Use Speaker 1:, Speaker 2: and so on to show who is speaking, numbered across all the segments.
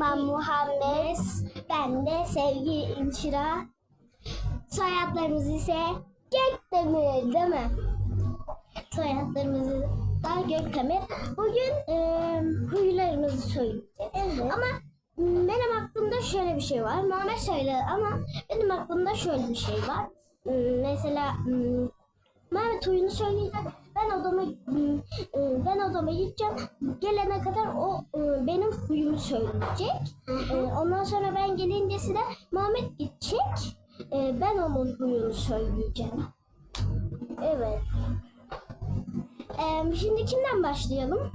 Speaker 1: ben Muhammed. Ben de sevgi İnşira. Soyadlarımız ise Gökdemir değil mi? Soyadlarımız da Gökdemir. Bugün e, huylarımızı söyleyeceğiz.
Speaker 2: Evet.
Speaker 1: Ama benim aklımda şöyle bir şey var. Muhammed söyledi ama benim aklımda şöyle bir şey var. Mesela m, Mehmet huyunu söyleyecek. Ben odama e, ben odama gideceğim. Gelene kadar o e, benim huyumu söyleyecek. E, Ondan sonra ben gelince de Muhammed gidecek. Ben onun huyunu söyleyeceğim. Evet. Şimdi kimden başlayalım?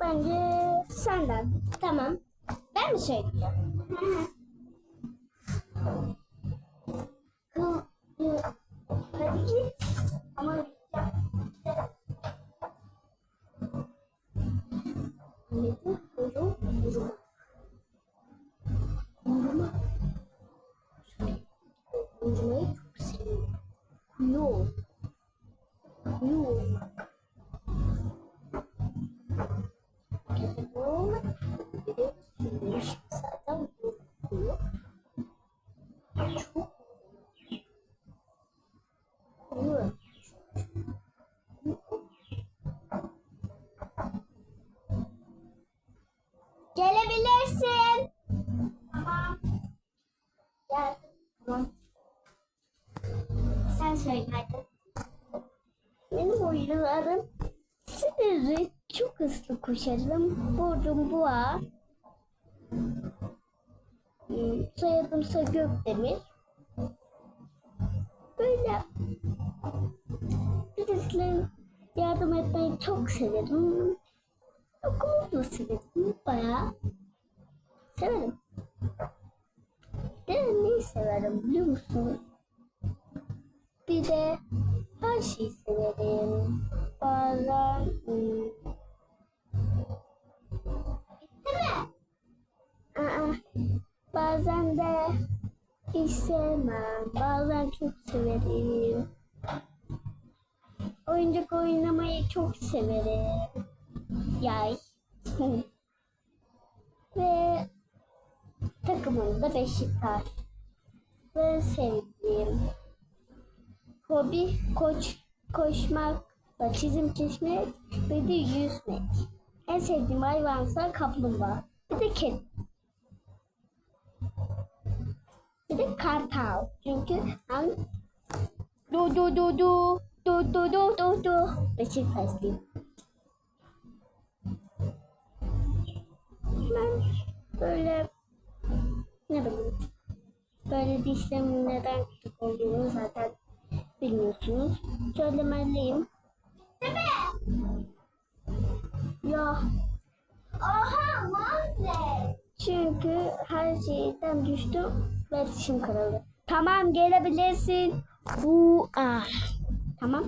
Speaker 1: Bence senden. Tamam. Ben mi söyleyeceğim? Летит, кружок, кружок. Кружок. Кружок. Кружок. Кружок. Gelebilirsin. Tamam. Gel. Tamam. Sen söyle hadi. Benim oyunlarım sinirli çok hızlı koşarım. Burcum boğa. Hmm, Soyadım ise Gökdemir. Böyle birisine yardım etmeyi çok severim. Okulu da severim bayağı. Severim. De neyi severim biliyor musun? Bir de her şeyi severim. Bazen... hmm, Bitti mi? Aa, bazen de hiç sevmem. Bazen çok severim. Oyuncak oynamayı çok severim. Yay. Ve takımım da Beşiktaş. Ve sevdiğim hobi koç koşmak ve çizim çizmek ve de yüzmek. En sevdiğim hayvansa kaplumbağa. Bir de kedi. Bir de kartal. Çünkü ben du du du du du du du du du Beşiktaşlıyım. Ben böyle böyle dişlerimin neden küçük olduğunu zaten bilmiyorsunuz. Söylemeliyim. Değil mi? Ya. Oha Muhammed. Çünkü her şeyden düştüm ve dişim kırıldı. Tamam gelebilirsin. Bu ah. Tamam.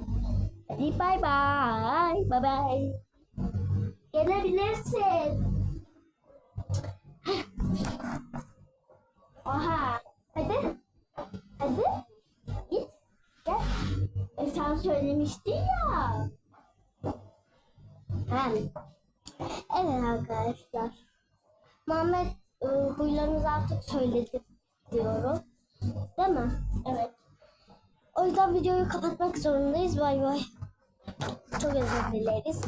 Speaker 1: Hadi bay bay. Bay bay. Gelebilirsin. Oha. Sen söylemiştin ya. Ha. Evet arkadaşlar. Muhammed e, huylarımızı artık söyledi diyorum. Değil mi? Evet. O yüzden videoyu kapatmak zorundayız. Bay bay. Çok özür dileriz.